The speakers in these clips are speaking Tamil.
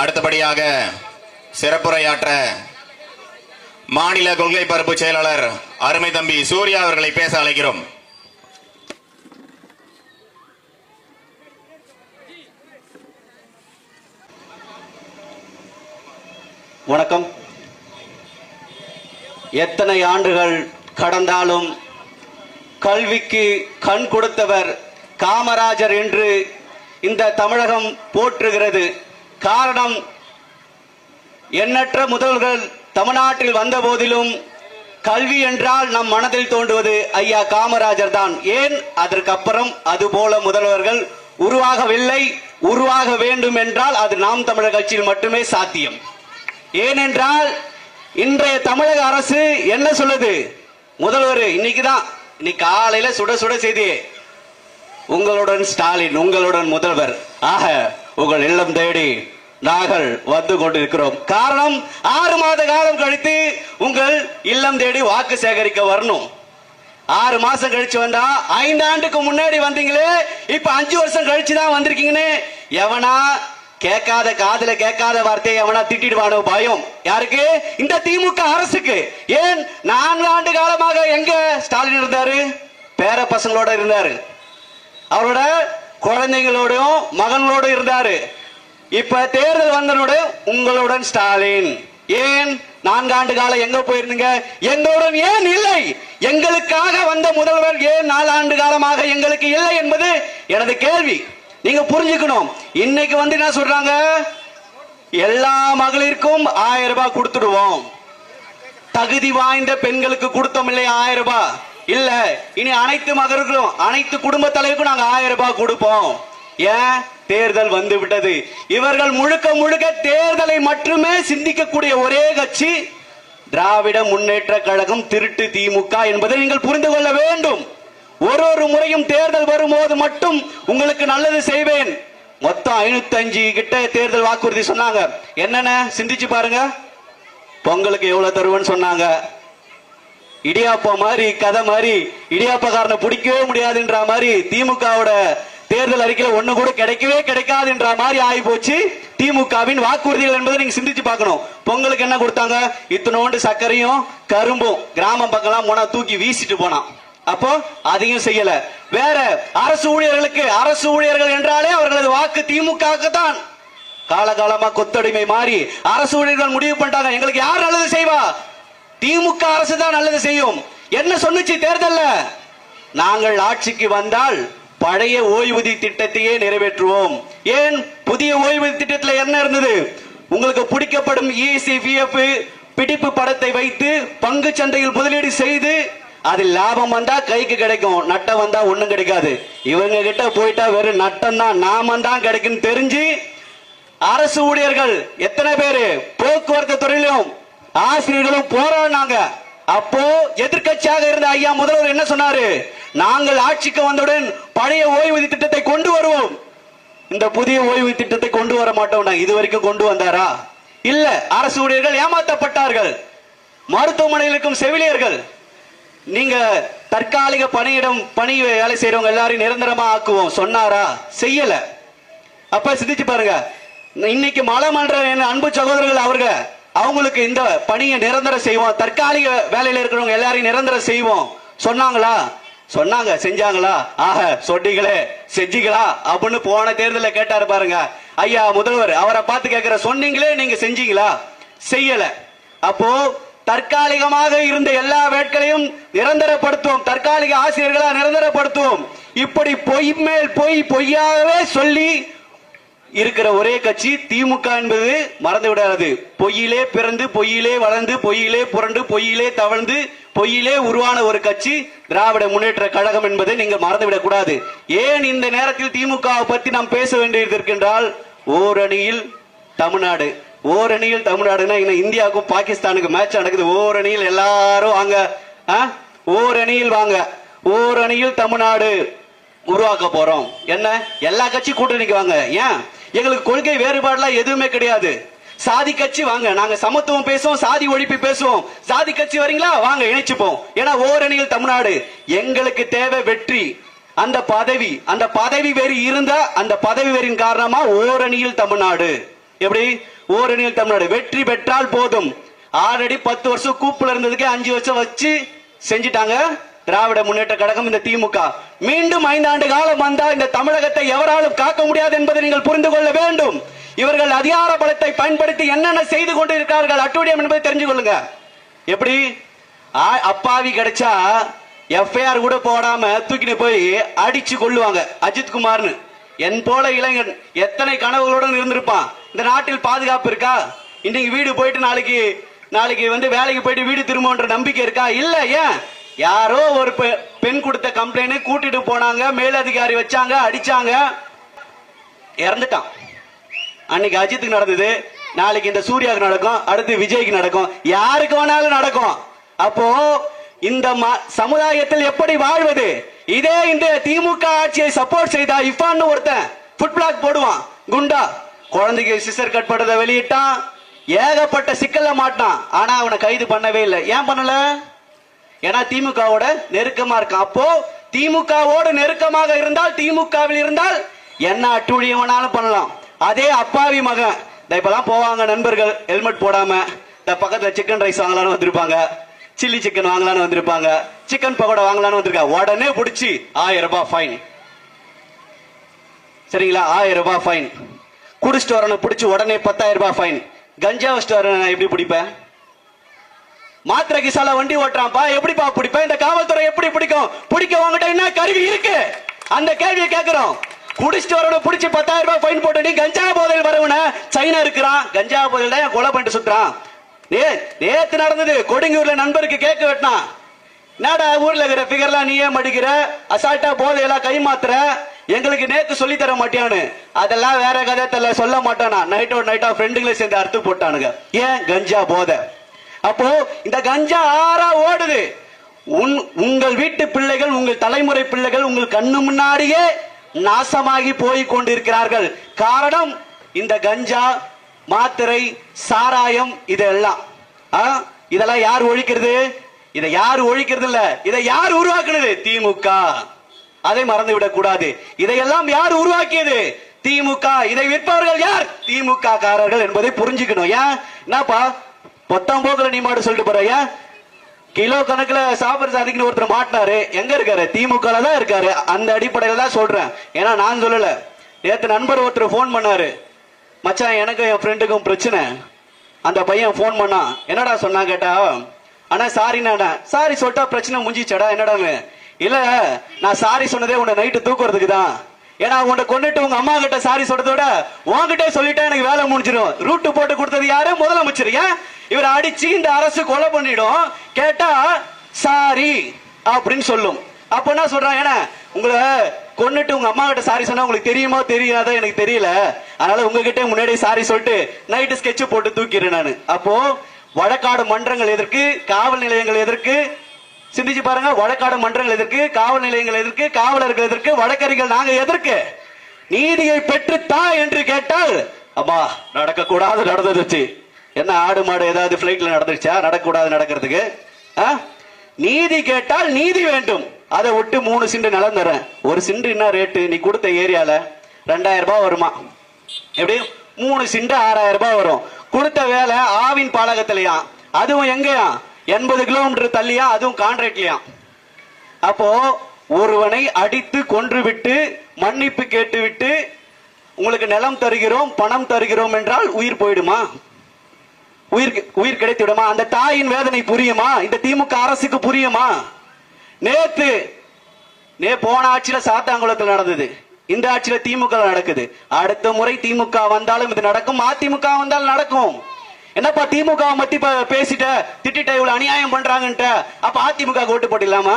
அடுத்தபடியாக சிறப்புரையாற்ற மாநில கொள்கை பரப்பு செயலாளர் அருமை தம்பி சூர்யா அவர்களை பேச அழைக்கிறோம். வணக்கம். எத்தனை ஆண்டுகள் கடந்தாலும் கல்விக்கு கண் கொடுத்தவர் காமராஜர் என்று இந்த தமிழகம் போற்றுகிறது. காரணம் எண்ணற்ற முதல்கள் தமிழ்நாட்டில் வந்த போதிலும் கல்வி என்றால் நம் மனதில் தோன்றுவது ஐயா காமராஜர் தான். ஏன்? அதற்கப்புறம் அதுபோல முதல்வர்கள் உருவாகவில்லை உருவாக வேண்டும் என்றால் அது நாம் தமிழர் கட்சியில் மட்டுமே சாத்தியம். ஏனென்றால் இன்றைய தமிழக அரசு என்ன சொல்லுது? முதல்வர் இன்னைக்கு தான் இன்னைக்கு காலையில சுட சுட செய்தி உங்களுடன் ஸ்டாலின் உங்களுடன் முதல்வர். ஆக உங்கள் இல்லம் தேடி நாங்கள் வந்து கொண்டிருக்கிறோம். காரணம் ஆறு மாத காலம் கழித்து உங்கள் இல்லம் தேடி வாக்கு சேகரிக்க வரணும். ஆறு மாசம் கழிச்சு வந்தா ஐந்து ஆண்டுக்கு முன்னாடி வந்தீங்களே இப்ப அஞ்சு வருஷம் கழிச்சு தான் வந்திருக்கீங்கன்னு எவனா கேட்காத காதல கேட்காத வார்த்தையை எவனா திட்டிடுவானோ பயம். யாருக்கு? இந்த திமுக அரசுக்கு. ஏன் நான்கு ஆண்டு காலமாக எங்க ஸ்டாலின் இருந்தாரு? பேர பசங்களோட இருந்தாரு. அவரோட குழந்தைங்களோடையும் மகன்களோட இருந்தாரு. இப்ப தேர்தல் வந்தனோட உங்களுடன் ஸ்டாலின். ஏன் நான்காண்டு காலம் எங்க போயிருந்தீங்க? எங்களுடன் ஏன் இல்லை? எங்களுக்காக வந்த முதல்வர் ஏன் நாலாண்டு காலமாக எங்களுக்கு இல்லை என்பது எனது கேள்வி. நீங்க புரிஞ்சுக்கணும். இன்னைக்கு வந்து என்ன சொல்றாங்க? எல்லா மகளிருக்கும் ஆயிரம் ரூபாய் கொடுத்துடுவோம். தகுதி வாய்ந்த பெண்களுக்கு கொடுத்தோம் இல்லையா? ஆயிரம் ரூபாய். இல்ல இனி அனைத்து மகர்களும் அனைத்து குடும்ப தலைவருக்கும் நாங்க ஆயிரம் ரூபாய் கொடுப்போம். ஏன்? தேர்தல் வந்து விட்டது. இவர்கள் முழுக்க முழுக்க தேர்தலை மட்டுமே சிந்திக்கக்கூடிய ஒரே கட்சி திராவிட முன்னேற்ற கழகம் திருட்டு திமுக என்பதை நீங்கள் புரிந்து கொள்ள வேண்டும். ஒரு ஒரு முறையும் தேர்தல் வரும்போது மட்டும் உங்களுக்கு நல்லது செய்வேன். மொத்தம் ஐநூத்தி அஞ்சு கிட்ட தேர்தல் வாக்குறுதி சொன்னாங்க. என்னென்ன? சிந்திச்சு பாருங்க. பொங்கலுக்கு எவ்வளவு தருவேன்னு சொன்னாங்க. இடியாப்பா மாதிரி கதை மாதிரி இடியாப்பக்காரனை பிடிக்கவே முடியாதுன்ற மாதிரி திமுகவோட தேர்தல் அறிக்கையில ஒண்ணு கூட கிடைக்கவே கிடைக்காதுன்ற மாதிரி ஆகி போச்சு திமுகவின் வாக்குறுதிகள் என்பதை நீங்க சிந்திச்சு பார்க்கணும். பொங்கலுக்கு என்ன கொடுத்தாங்க? இத்தனோண்டு சர்க்கரையும் கரும்பும் கிராமம் பக்கம்லாம் போனா தூக்கி வீசிட்டு போனான். அப்போ அதையும் செய்யல. வேற அரசு ஊழியர்களுக்கு அரசு ஊழியர்கள் என்றாலே அவர்களது வாக்கு திமுக தான். காலகாலமா கொத்தடிமை மாறி அரசு ஊழியர்கள் முடிவு பண்ணிட்டாங்க. எங்களுக்கு யார் நல்லது செய்வா? திமுக அரசு தான் நல்லது செய்யும். என்ன சொன்னுச்சு தேர்தல்ல? நாங்கள் ஆட்சிக்கு வந்தால் பழைய ஓய்வூதிய திட்டத்தையே நிறைவேற்றுவோம். ஏன்? புதிய ஓய்வூதிய திட்டத்தில் என்ன இருந்தது? உங்களுக்கு பிடிக்கப்படும் இசி பிடிப்பு படத்தை வைத்து பங்கு சந்தையில் முதலீடு செய்து அதில் லாபம் வந்தா கைக்கு கிடைக்கும். நட்டம் வந்தா ஒண்ணும் கிடைக்காது. இவங்க கிட்ட போயிட்டா வெறும் நட்டம் தான் நாமம் தான் கிடைக்கும் தெரிஞ்சு அரசு ஊழியர்கள் எத்தனை பேரு? போக்குவரத்து துறையிலும் ஆசிரியர்களும் போராடினாங்க அப்போ எதிர்க்கட்சியாக இருந்த ஐயா முதல்வர் என்ன சொன்னாரு? நாங்கள் ஆட்சிக்கு வந்தவுடன் பழைய ஓய்வூதிய திட்டத்தை கொண்டு வருவோம். இந்த புதிய ஓய்வூதிய திட்டத்தை கொண்டு வர மாட்டோம் இது வரைக்கும் கொண்டு வந்தாரா? இல்ல அரசு ஊழியர்கள் ஏமாற்றப்பட்டார்கள். மருத்துவமனைகளுக்கும் இருக்கும் செவிலியர்கள். நீங்க தற்காலிக பணியிடம் பணி வேலை செய்யறவங்க எல்லாரையும் நிரந்தரமா ஆக்குவோம். சொன்னாரா? செய்யல. அப்ப சிந்திச்சு பாருங்க. இன்னைக்கு மலை மன்ற என் அன்பு சகோதரர்கள் அவருங்க அவங்களுக்கு இந்த பணியை நிரந்தரம் செய்வோம். தற்காலிக வேலையில் இருக்கிறவங்க எல்லாரையும் நிரந்தரம் செய்வோம். சொன்னாங்களா? சொன்னாங்க. செஞ்சாங்களா? ஆக சொட்டிகளே செஞ்சிக்கலாம் அப்படின்னு போன தேர்தலில் கேட்டாரு பாருங்க. ஐயா முதல்வர் அவரை பார்த்து கேட்கிற சொன்னீங்களே நீங்க செஞ்சீங்களா? செய்யல. அப்போ தற்காலிகமாக இருந்த எல்லா வேட்களையும் நிரந்தரப்படுத்துவோம். தற்காலிக ஆசிரியர்களா நிரந்தரப்படுத்துவோம். இப்படி பொய் மேல் பொய் பொய்யாகவே சொல்லி இருக்கிற ஒரே கட்சி திமுக என்பது மறந்து விடாது பொய்யிலே பிறந்து பொய்யிலே வளர்ந்து பொய்யிலே புரண்டு பொய்யிலே தவழ்ந்து பொய்யிலே உருவான ஒரு கட்சி திராவிட முன்னேற்ற கழகம் என்பதை நீங்கள் மறந்துவிடக் கூடாது. ஏன் இந்த நேரத்தில் திமுக பற்றி நாம் பேச வேண்டியது இருக்கின்றால் ஓரணியில் தமிழ்நாடு. ஓரணியில் தமிழ்நாடுனா இந்தியாவுக்கும் பாகிஸ்தானுக்கு மேட்ச் நடக்குது. ஓரணியில் எல்லாரும் வாங்க. ஆ? ஓரணியில் வாங்க. ஓரணியில் தமிழ்நாடு உருவாக்க போறோம். என்ன? எல்லா கட்சி கூட்டணிக்கு வாங்க. ஏன்? எங்களுக்கு கொள்கை வேறுபாடுலாம் எதுவுமே கிடையாது. சாதி கட்சி வாங்க நாங்க சமத்துவம் பேசுவோம் சாதி ஒழிப்பு பேசுவோம். சாதி கட்சி வரீங்களா? வாங்க இணைச்சுப்போம். ஏன்னா ஓரணியில் தமிழ்நாடு. எங்களுக்கு தேவை வெற்றி. அந்த பதவி அந்த பதவி வெறி இருந்தா அந்த பதவி வெறியின் காரணமா ஓரணியில் தமிழ்நாடு. எப்படி? ஓரணியில் தமிழ்நாடு. வெற்றி பெற்றால் போதும். ஆல்ரெடி பத்து வருஷம் கூப்பில் இருந்ததுக்கு அஞ்சு வருஷம் வச்சு செஞ்சிட்டாங்க. திராவிட முன்னேற்ற கழகம் இந்த திமுக. மீண்டும் ஐந்தாண்டு காலம் வந்தால் இந்த தமிழகத்தை எவராலும் காக்க முடியாது என்பதை நீங்கள் புரிந்து கொள்ள வேண்டும். இவர்கள் அதிகார பலத்தை பயன்படுத்தி என்னென்ன செய்து கொண்டு அட்டுடியம் என்பதை தெரிஞ்சு கொள்ளுங்க. எப்படி? ஆ- அப்பாவி கிடைச்சா எஃப்ஐஆர் கூட போடாம தூக்கிட்டு போய் அடிச்சு கொள்ளுவாங்க அஜித் குமார்னு. என் போல இளைஞன் எத்தனை கனவுகளுடன் இருந்திருப்பான். இந்த நாட்டில் பாதுகாப்பு இருக்கா? இன்னைக்கு வீடு போயிட்டு நாளைக்கு நாளைக்கு வந்து வேலைக்கு போயிட்டு வீடு திரும்பன்ற நம்பிக்கை இருக்கா? இல்ல ஏன்? யாரோ ஒரு பெ- பெண் கொடுத்த கம்ப்ளைண்ட் கூட்டிட்டு போனாங்க மேலதிகாரி வச்சாங்க அடிச்சாங்க. இறந்துட்டான். அன்னைக்கு அஜித்துக்கு நடந்தது. நாளைக்கு இந்த சூர்யாவுக்கு நடக்கும் அடுத்து விஜய்க்கு நடக்கும். யாருக்கு வேணாலும் நடக்கும். அப்போ இந்த ம- சமுதாயத்தில் எப்படி வாழ்வது? இதே இந்த திமுக ஆட்சியை சப்போர்ட் செய்தா இஃபான்னு ஒருத்தன் ஃபுட் பிளாக் போடுவான். குண்டா. குழந்தைக்கு சிசர் கட் பண்றதை வெளியிட்டான். ஏகப்பட்ட சிக்கல்ல மாட்டான் ஆனா அவனை கைது பண்ணவே இல்லை. ஏன் பண்ணல? ஏன்னா திமுகவோட நெருக்கமா இருக்கும் அப்போ திமுகவோடு நெருக்கமாக இருந்தால் திமுகவில் இருந்தால் என்ன அட்டுழியம் வேணாலும் பண்ணலாம். அதே அப்பாவி மகன். இந்த இப்பெல்லாம் போவாங்க நண்பர்கள் ஹெல்மெட் போடாம. இந்த பக்கத்துல சிக்கன் ரைஸ் வாங்கலாம்னு வந்திருப்பாங்க. சில்லி சிக்கன் வாங்கலாம்னு வந்திருப்பாங்க. சிக்கன் பக்கோடா வாங்கலாம்னு வந்திருக்காங்க. உடனே பிடிச்சி ஆயிரம் ரூபாய் ஃபைன் சரிங்களா? ஆயிரம் ரூபாய் ஃபைன் குடிச்சிட்டு வரணும். பிடிச்சி உடனே பத்தாயிரம் ரூபாய் ஃபைன் கஞ்சா வச்சுட்டு வரணும். நான் எப்படி பிடிப்பேன்? மாத்திரை கிசால வண்டி ஓட்டுறான்ப்பா. எப்படிப்பா பிடிப்பேன்? இந்த காவல்துறை எப்படி பிடிக்கும்? பிடிக்க உங்ககிட்ட என்ன கருவி இருக்கு? அந்த கேள்வியை கேட்கிறோம் குடிச்சிட்டு வரணும் பிடிச்சி பத்தாயிரம் ரூபாய் ஃபைன் போட்டு நீ கஞ்சா போதையில் வரவன? சைனா இருக்கிறான். கஞ்சா போதையில் தான் கொலை பண்ணிட்டு சுத்துறான். நே நேத்து நடந்தது. கொடுங்கூர்ல நண்பருக்கு கேட்க வெட்டினான். என்னடா ஊர்ல இருக்கிற ஃபிகர்லாம் நீயே மடிக்கிற? அசால்ட்டா போதையெல்லாம் கை மாத்துற? எங்களுக்கு நேத்து சொல்லி தர மாட்டியானு அதெல்லாம் வேற கதை சொல்ல மாட்டானா. நைட்டோ நைட்டா ஃப்ரெண்டுகளை சேர்ந்து அறுத்து போட்டானுங்க. ஏன்? கஞ்சா போதை. அப்போ இந்த கஞ்சா ஆறா ஓடுது. உன் உங்கள் வீட்டு பிள்ளைகள் உங்கள் தலைமுறை பிள்ளைகள் உங்கள் கண்ணு முன்னாடியே நாசமாகி போய் கொண்டிருக்கிறார்கள். காரணம் இந்த கஞ்சா மாத்திரை சாராயம் இதெல்லாம். ஆ? இதெல்லாம் யார் ஒழிக்கிறது? இதை யார் ஒழிக்கிறது இல்ல. இதை யார் உருவாக்குனது? திமுக. அதை மறந்து விடக்கூடாது இதையெல்லாம் யார் உருவாக்கியது? திமுக. இதை விற்பவர்கள் யார்? திமுக காரர்கள் என்பதை புரிஞ்சுக்கணும். ஏன்? என்னப்பா? பத்தாம் போக்குல நீ மாட்டு சொல்லிட்டு போற ஏன் கிலோ கணக்குல சாப்பிட சாதிக்குன்னு ஒருத்தர் மாட்டினாரு. எங்க இருக்காரு? திமுக தான் இருக்காரு. அந்த அடிப்படையில தான் சொல்றேன். ஏன்னா நான் சொல்லல. நேற்று நண்பர் ஒருத்தர் ஃபோன் பண்ணாரு. மச்சான் எனக்கும் என் ஃப்ரெண்டுக்கும் பிரச்சனை. அந்த பையன் ஃபோன் பண்ணான் என்னடா சொன்னா கேட்டா? அண்ணா சாரிண்ணா சாரி சொல்லிட்டா பிரச்சனை முடிஞ்சிச்சடா என்னடான்னு? இல்ல நான் சாரி சொன்னதே உன்னை நைட்டு தூக்குறதுக்கு தான். ஏன்னா உன்னை கொண்டுட்டு உங்க அம்மா கிட்ட சாரி சொல்றதோட விட உன்கிட்ட சொல்லிட்டா எனக்கு வேலை முடிஞ்சிடும் ரூட்டு போட்டு கொடுத்தது யாரு? முதலமைச்சர். ஏன்? இவரை அடிச்சு இந்த அரசு கொலை பண்ணிடும். கேட்டா சாரி அப்படின்னு சொல்லும். அப்ப என்ன சொல்றான் ஏன்னா உங்களை கொண்டுட்டு உங்க அம்மா கிட்ட சாரி சொன்னா உங்களுக்கு தெரியுமா தெரியாதா? எனக்கு தெரியல. அதனால உங்ககிட்ட முன்னாடி சாரி சொல்லிட்டு நைட்டு ஸ்கெட்ச் போட்டு தூக்கிறேன் நான். அப்போ வழக்காடு மன்றங்கள் எதற்கு? காவல் நிலையங்கள் எதற்கு? சிந்திச்சு பாருங்க. வழக்காடு மன்றங்கள் எதற்கு? காவல் நிலையங்கள் எதற்கு? காவலர்கள் எதற்கு? வழக்கறிஞர்கள் நாங்க எதற்கு? நீதியை பெற்றுத்தா என்று கேட்டால் அம்மா நடக்க கூடாது நடந்துச்சு என்ன ஆடு மாடு ஏதாவது பிளைட்ல நடந்துச்சா நடக்கூடாது நடக்கிறதுக்கு. ஆ? நீதி கேட்டால் நீதி வேண்டும். அதை விட்டு மூணு சிண்டு நிலம் தரேன். ஒரு சிண்டு என்ன ரேட்டு நீ கொடுத்த ஏரியால ரெண்டாயிரம் ரூபாய் வருமா? எப்படி? மூணு சிண்டு ஆறாயிரம் ரூபாய் வரும். கொடுத்த வேலை ஆவின் பாலகத்திலயா? அதுவும் எங்கயா? எண்பது கிலோமீட்டர் தள்ளியா? அதுவும் கான்ட்ராக்ட்லயா அப்போ ஒருவனை அடித்து கொன்று விட்டு மன்னிப்பு கேட்டு விட்டு உங்களுக்கு நிலம் தருகிறோம் பணம் தருகிறோம் என்றால் உயிர் போயிடுமா? உயிர் உயிர் கிடைத்து விடுமா? அந்த தாயின் வேதனை புரியுமா? இந்த திமுக அரசுக்கு புரியுமா? நேத்து நே போன ஆட்சியில சாத்தாங்குளத்தில் நடந்தது. இந்த ஆட்சியில திமுக நடக்குது. அடுத்த முறை திமுக வந்தாலும் இது நடக்கும். அதிமுக வந்தாலும் நடக்கும். என்னப்பா திமுக வை மத்தி பேசிட்ட திட்டிட்ட இவ்வளவு அநியாயம் பண்றாங்கன்ட்ட? அப்ப அதிமுக ஓட்டு போட்டிடலாமா?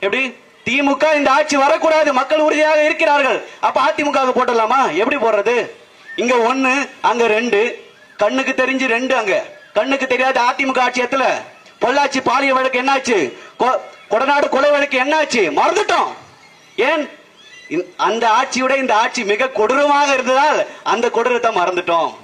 எப்படி? திமுக இந்த ஆட்சி வரக்கூடாது. மக்கள் உறுதியாக இருக்கிறார்கள். அப்ப அதிமுக போட்டுடலாமா? எப்படி போடுறது? இங்க ஒன்னு அங்க ரெண்டு கண்ணுக்கு தெரிஞ்சு ரெண்டு அங்க. கண்ணுக்கு தெரியாத அதிமுக ஆட்சியத்துல பொள்ளாச்சி பாலிய வழக்கு என்னாச்சு? கொ- கொடநாடு கொலை வழக்கு என்னாச்சு? மறந்துட்டோம். ஏன்? அந்த ஆட்சியோட இந்த ஆட்சி மிக கொடூரமாக இருந்ததால் அந்த கொடூரத்தை மறந்துட்டோம்.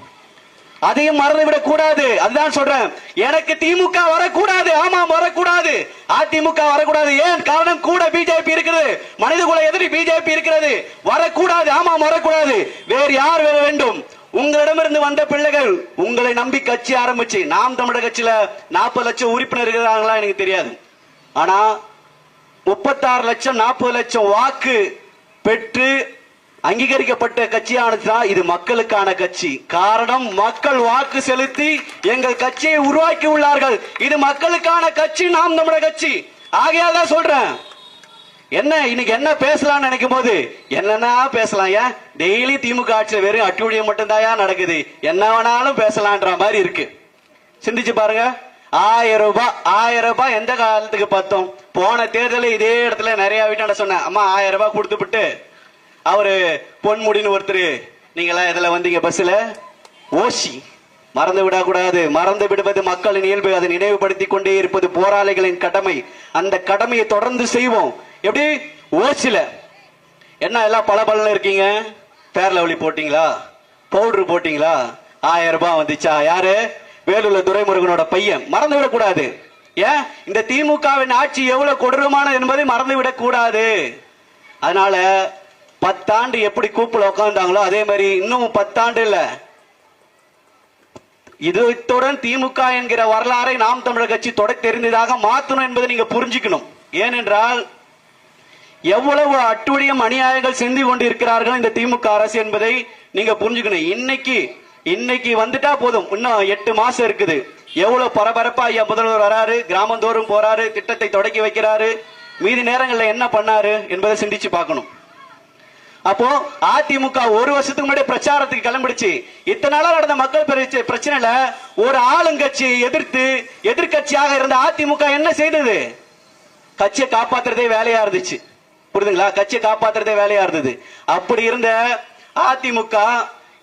அதையும் மறந்து விட கூடாது. அதுதான் சொல்றேன். எனக்கு திமுக வரக்கூடாது. ஆமாம் வரக்கூடாது. அதிமுக வரக்கூடாது. ஏன்? காரணம் கூட பிஜேபி இருக்கிறது. மனித குல எதிரி பிஜேபி இருக்கிறது. வரக்கூடாது. ஆமாம் வரக்கூடாது. வேறு யார் வேற வேண்டும்? உங்களிடமிருந்து வந்த பிள்ளைகள் உங்களை நம்பி கட்சி ஆரம்பிச்சு நாம் தமிழர் கட்சியில நாற்பது லட்சம் உறுப்பினர் இருக்கிறாங்களா எனக்கு தெரியாது. ஆனா முப்பத்தாறு லட்சம் நாற்பது லட்சம் வாக்கு பெற்று அங்கீகரிக்கப்பட்ட கட்சியானதுதான் இது மக்களுக்கான கட்சி. காரணம் மக்கள் வாக்கு செலுத்தி எங்கள் கட்சியை உருவாக்கி உள்ளார்கள். இது மக்களுக்கான கட்சி நாம் தமிழர் கட்சி. ஆகையால் தான் சொல்றேன். என்ன இன்னைக்கு என்ன பேசலாம்னு நினைக்கும் போது என்னன்னா பேசலாம் ஏன்? டெய்லி திமுக ஆட்சியில் வெறும் அட்டுழியம் மட்டும்தாயா நடக்குது? என்ன வேணாலும் பேசலான்ற மாதிரி இருக்கு. சிந்திச்சு பாருங்க. ஆயிரம் ரூபாய் ஆயிரம் ரூபாய் எந்த காலத்துக்கு பார்த்தோம் போன தேர்தலில் இதே இடத்துல நிறைய வீட்டாண்ட சொன்னேன். அம்மா ஆயிரம் ரூபாய் கொடுத்துவிட்டு அவரு பொன்முடின்னு ஒருத்தர் நீங்களாம் இதில் வந்தீங்க பஸ்ஸில்? ஓசி. மறந்து விடக்கூடாது. மறந்து விடுவது மக்களின் இயல்பு. அதை நினைவுபடுத்திக் கொண்டே இருப்பது போராளிகளின் கடமை. அந்த கடமையை தொடர்ந்து செய்வோம். எப்படி? ஓசில. என்ன எல்லாம் பல இருக்கீங்க? பேர் வழி போட்டீங்களா? பவுடர் போட்டீங்களா? ஆயிரம் ரூபாய் வந்துச்சா? யாரு? வேலூர்ல துரைமுருகனோட பையன். மறந்து விடக்கூடாது ஏன்? இந்த திமுகவின் ஆட்சி எவ்வளவு கொடூரமானது என்பதை மறந்து விடக்கூடாது அதனால பத்தாண்டு எப்படி கூப்பிட உட்காந்தாங்களோ அதே மாதிரி இன்னும் பத்தாண்டு இல்ல. இதுடன் திமுக என்கிற வரலாறை நாம் தமிழர் கட்சி தொடை தெரிந்ததாக மாத்தணும் என்பதை நீங்க புரிஞ்சுக்கணும். ஏனென்றால் எவ்வளவு அட்டுழியம் அநியாயங்கள் சிந்தி கொண்டிருக்கிறார்கள் இந்த திமுக அரசு என்பதை நீங்க புரிஞ்சுக்கணும். இன்னைக்கு இன்னைக்கு வந்துட்டா போதும். இன்னும் எட்டு மாசம் இருக்குது. எவ்வளவு பரபரப்பா ஐயா முதல்வர் வராரு கிராமந்தோறும் போறாரு திட்டத்தை தொடக்கி வைக்கிறாரு மீதி நேரங்கள்ல என்ன பண்ணாரு என்பதை சிந்திச்சு பார்க்கணும். அப்போ அதிமுக ஒரு வருஷத்துக்கு முன்னாடி பிரச்சாரத்துக்கு கிளம்பிடுச்சு. இத்தனை நாளா நடந்த மக்கள் பிரச்சனையில ஒரு ஆளுங்கட்சியை எதிர்த்து எதிர்க்கட்சியாக இருந்த அதிமுக என்ன செய்தது? கட்சியை காப்பாத்துறதே வேலையா இருந்துச்சு. புரியுதுங்களா கட்சியை காப்பாத்துறதே வேலையா இருந்தது. அப்படி இருந்த அதிமுக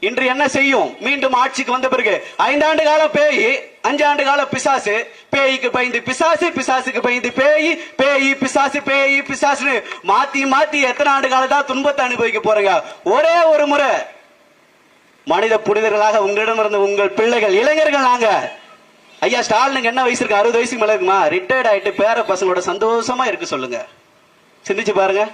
இன்று என்ன செய்யும்? மீண்டும் ஆட்சிக்கு வந்த பிறகு ஐந்தாண்டு காலம் பேய் அஞ்சாண்டு காலம் பிசாசு பேய்க்கு பயந்து பிசாசு பிசாசுக்கு பயந்து பேய் பேய் பிசாசு பேய் பிசாசுன்னு மாத்தி மாத்தி எத்தனை ஆண்டு காலம் தான் துன்பத்தை அனுபவிக்க போறீங்க? ஒரே ஒரு முறை. மனித புனிதர்களாக உங்களிடம் இருந்த உங்கள் பிள்ளைகள் இளைஞர்கள் நாங்க. ஐயா ஸ்டாலினுக்கு என்ன வயசு இருக்கு? அறுபது வயசுக்கு மேல இருக்குமா? ரிட்டையர்ட் ஆயிட்டு பேர பசங்களோட சந்தோஷமா இருக்கு சொல்லுங்க. சிந்திச்சு பாருங்க.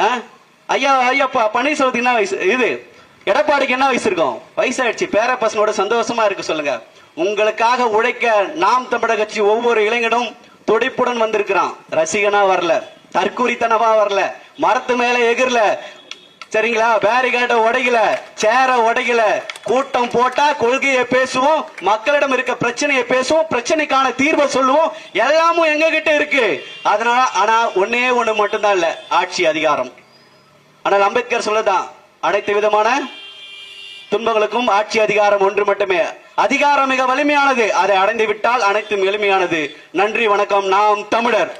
ஆ? ஐயா ஐயா பன்னீர்செல்வத்துக்கு என்ன வயசு? இது எடப்பாடிக்கு என்ன வயசு இருக்கும்? வயசாயிடுச்சு. பேர பசங்களோட சந்தோஷமா இருக்கு சொல்லுங்க. உங்களுக்காக உழைக்க நாம் தமிழக கட்சி ஒவ்வொரு இளைஞனும் துடிப்புடன் வந்திருக்கிறான். ரசிகனா வரல. தற்கூரித்தனமா வரல. மரத்து மேல எகிரல. சரிங்களா? பேரிகார்ட உடைக்கல சேர உடைக்கல. கூட்டம் போட்டா கொள்கையை பேசுவோம் மக்களிடம் இருக்க பிரச்சனையை பேசுவோம் பிரச்சனைக்கான தீர்வை சொல்லுவோம். எல்லாமும் எங்க கிட்ட இருக்கு. அதனால ஆனா ஒன்னே ஒண்ணு மட்டும்தான் இல்ல ஆட்சி அதிகாரம். ஆனால் அம்பேத்கர் சொல்லதான் அனைத்து விதமான துன்பங்களுக்கும் ஆட்சி அதிகாரம் ஒன்று மட்டுமே. அதிகாரம் மிக வலிமையானது. அதை அடைந்து விட்டால் அனைத்தும் எளிமையானது. நன்றி வணக்கம். நாம் தமிழர்.